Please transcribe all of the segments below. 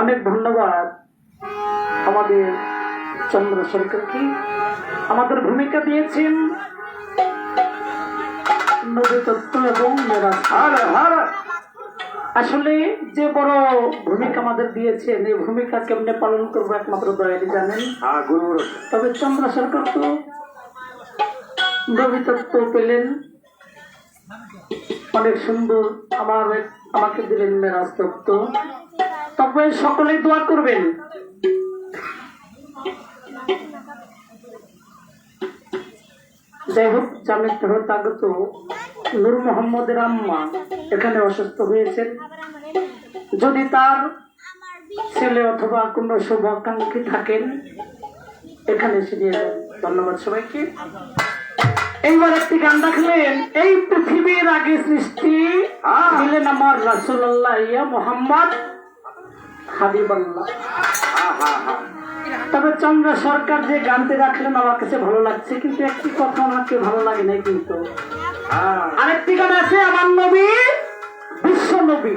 অনেক ধন্যবাদ। আমাদের চন্দ্র সরকারকে আমাদের ভূমিকা দিয়েছেন। এবং আসলে যে বড় ভূমিকা আমাদের দিয়েছেন এই ভূমিকা কেমনে পালন করব একমাত্র দয়ালি জানেন? হ্যাঁ তবে চন্দ্র সরকার তো নবী তত্ত্ব পেলেন। অনেক সুন্দর আমার আমাকে দিলেন মেরাজ তত্ত্ব তবে সকলে দোয়া করবেন। যাই হোক জামের তরফ আগত নূর মোহাম্মদের আম্মা এখানে অসুস্থ হয়েছেন। যদি তার ছেলে অথবা কোনো শুভাকাঙ্ক্ষী থাকেন, এখানে এসে দিয়ে। ধন্যবাদ সবাইকে। এইবার একটি গান রাখলেন এই পৃথিবীর আগে সৃষ্টি দিলেন আমার রাসুল্লাহ ইয়া মোহাম্মদ হাবিবাল্লাহ। তবে চন্দ্র সরকার যে গানটি রাখলেন আমার কাছে ভালো লাগছে, কিন্তু একটি কথা আমাকে ভালো লাগে নাই কিন্তু। আরেকটি গান আছে, আমার নবী, বিশ্ব নবী।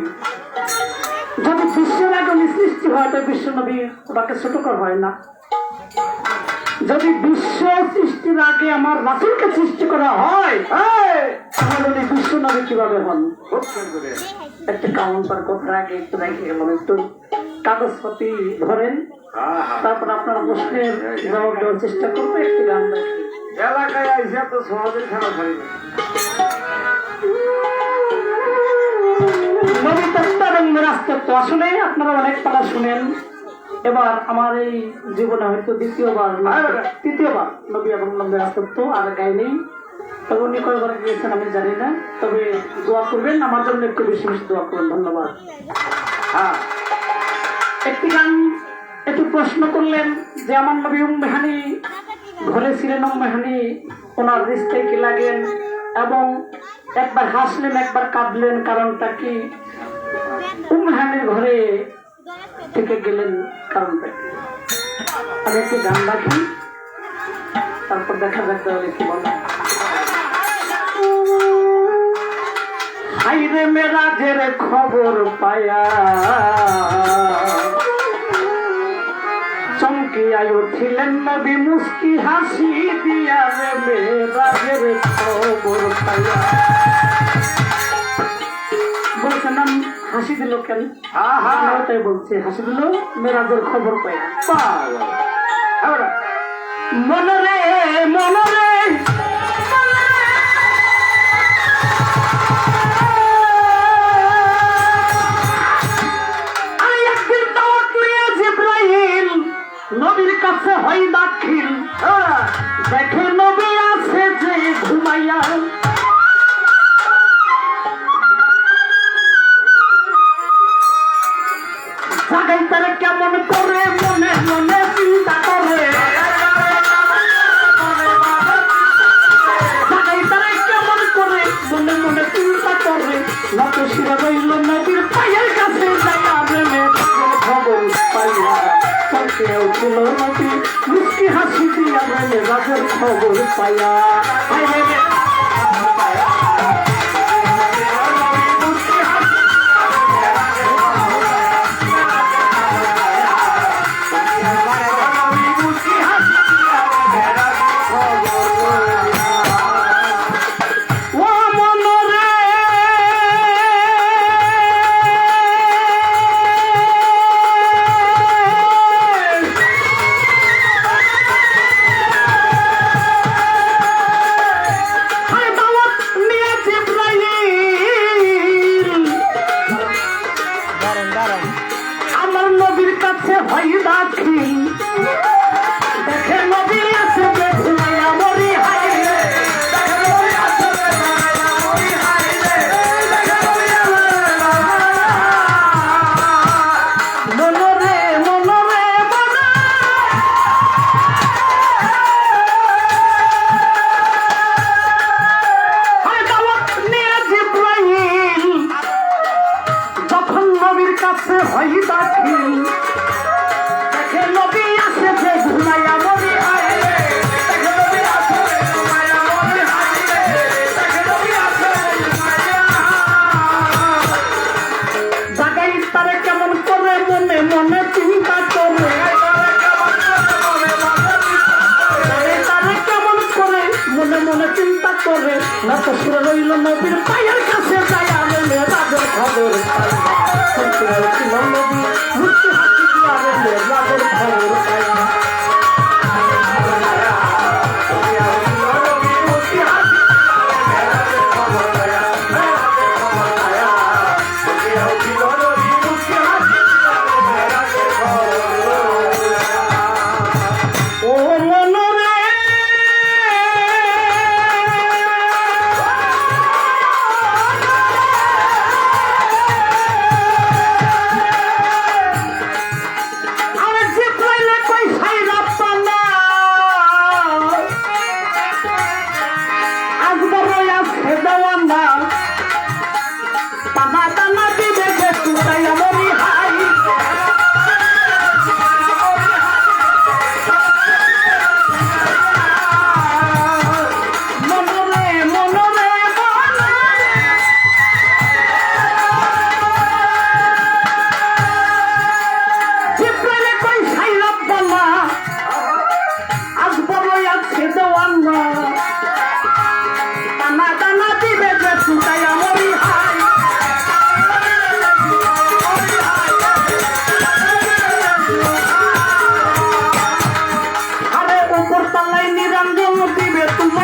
যদি বিশ্বের আগে উনি সৃষ্টি হয়, তো বিশ্ব নবী ওটাকে ছোট করা হয় না। যদি বিশ্ব সৃষ্টির আগে আমার রাসুলকে সৃষ্টি করা হয়, তাহলে নবী কীভাবে হন একটা কাউন্টার আগে একটু গেলাম একটু কাগজপাতি ধরেন। তারপর আপনারা প্রশ্নের জবাব দেওয়ার চেষ্টা করব একটি গান এলাকায় আইসা তো সহজে খেলা ছাড়ি নবী তত্ত্ব এবং মেরাজ তত্ত্ব আসলে আপনারা অনেক পালা শুনেন। এবার আমার এই জীবনে হয়তো দ্বিতীয়বার তৃতীয়বার নবী এবং তত্ত্ব আর গায়ে নেই। তবে উনি কয়বার গিয়েছেন আমি জানি না। তবে দোয়া করবেন, আমার জন্য একটু বেশি বেশি দোয়া করবেন। ধন্যবাদ। হ্যাঁ। একটি গান, একটু প্রশ্ন করলেন যে আমার নবী উম্মেহানি ঘরে ছিলেন উম্মেহানি ওনার রিস্তে কি লাগেন? এবং একবার হাসলেন, একবার কাঁদলেন, কারণটা কি? উম্মেহানির ঘরে থেকে গেলেন কারণটা কি? আমি একটু গান রাখি, তারপর দেখা যাক তাহলে কি বলে। হাইরে মেরাজের খবর পায়া। চমকিয়া উঠিলেন নবী মুস্কি হাসি দিয়া রে মেরাজের খবর পায়া। বলছেন না হাসি দিল কেন? তাই বলছি হাসি দিল মেরাজের খবর পায়া। পাগল। এবার কাছে হই দাখিল হ্যাঁ, দেখে নবী আছে যে ঘুমাইয়া। জাগাই তারা কেমন করে রাজের খবর পাইয়া হায় আমার নবীর কাছে ভাই দেখে নবীর আছে আছে হইবা কি দেখে নবী আছে যে ঘুমাইয়া মরি আয়। দেখে নবী আছে ঘুমাইয়া মরি হায় দেখে না তো সুরে রইল নবীর পায়ের কাছে। Thank you. উপর নিরঞ্জন দিবে তোমায়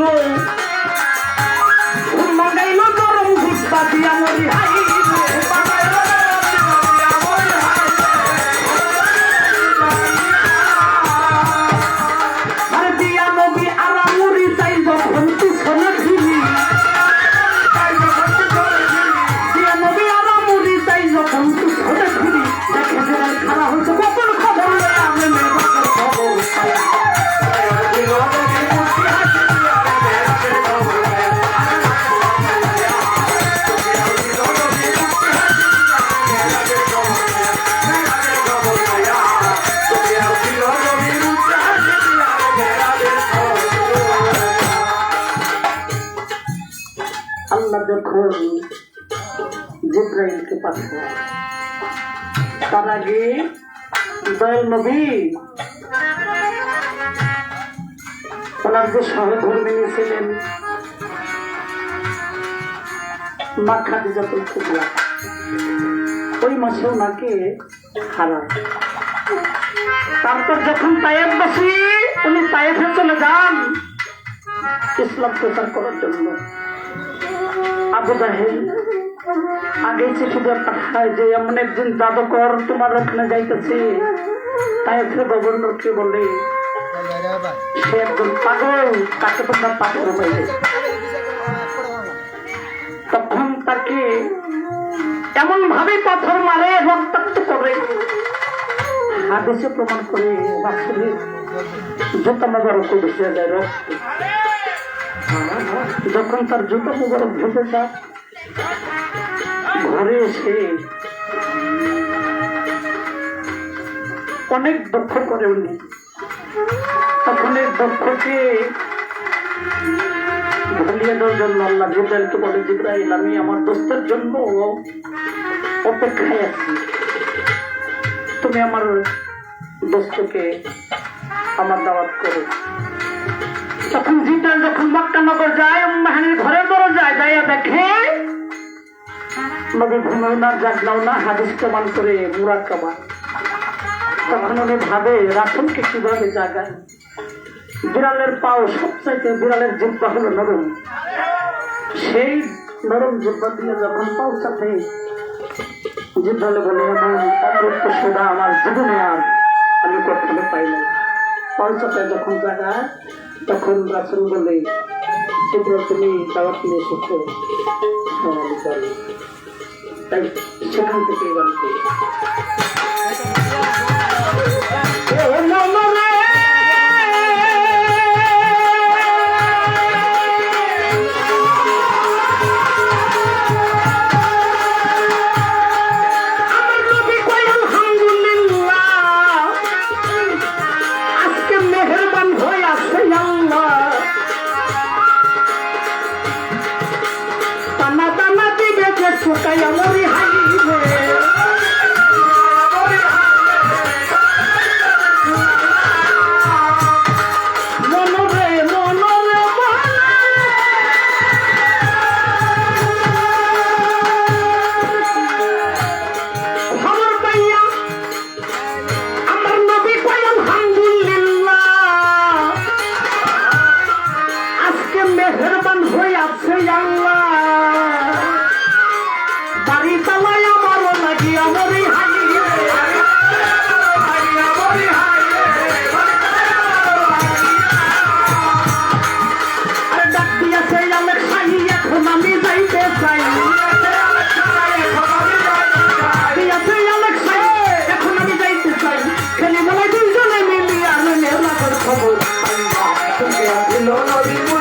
Amen. যে ওই মাসে ওনাকে হারায় তারপর যখন তায়েববাসী উনি তায়েফে চলে যান ইসলাম প্রচার করার জন্য। আবু আগে চিঠি দিয়ে পাঠায় যে, এমন একজন জাদুকর তোমার ওখানে যাইতেছে। তাই ফের গভর্নরকে বলে, সে একজন পাগল, তাকে তোমরা পাগল হয়ে তখন তাকে এমন ভাবে পাথর মারে, রক্তাক্ত করে। হাদিসে প্রমাণ করে বাসুরে জুতা মোবারক ভেসে যায় রক্ত। যখন তার জুতা মোবারক ভেসে যায় ঘরে এসে অনেক দুঃখ করে উনি। তখন এই দুঃখকে ভুলিয়ে জন্য আল্লাহ জিব্রাইলকে বলে, জিব্রাইল, আমি আমার দোস্তের জন্য অপেক্ষায় আছি। তুমি আমার দোস্তকে আমার দাওয়াত করো। তখন জিতাল যখন মক্কানগর যায় মাহানির ঘরে বড় যায় দেখে নবী ঘুমেও না জাগলাও না হাদিস প্রমাণ করে মুরাদ কাবা তখন উনি ভাবে রাসুলকে কীভাবে জাগায়? বিড়ালের পাও সবচাইতে বিড়ালের জিব্বা হলো নরম। সেই নরম জিব্বা দিয়ে যখন পাও সাথে জিব্বালে বলে সোধা আমার জীবনে আর আমি কখনো পাই নাই। পাও সাথে যখন জাগায় তখন রাসুল বলে জিব্রা তুমি দাওয়াত নিয়ে এসেছ হ্যাঁ, সেখান থেকে এবার শুকাইয়া মরি হাইবে মেহরবান হয়ে আছে আল্লাহ। Everyone.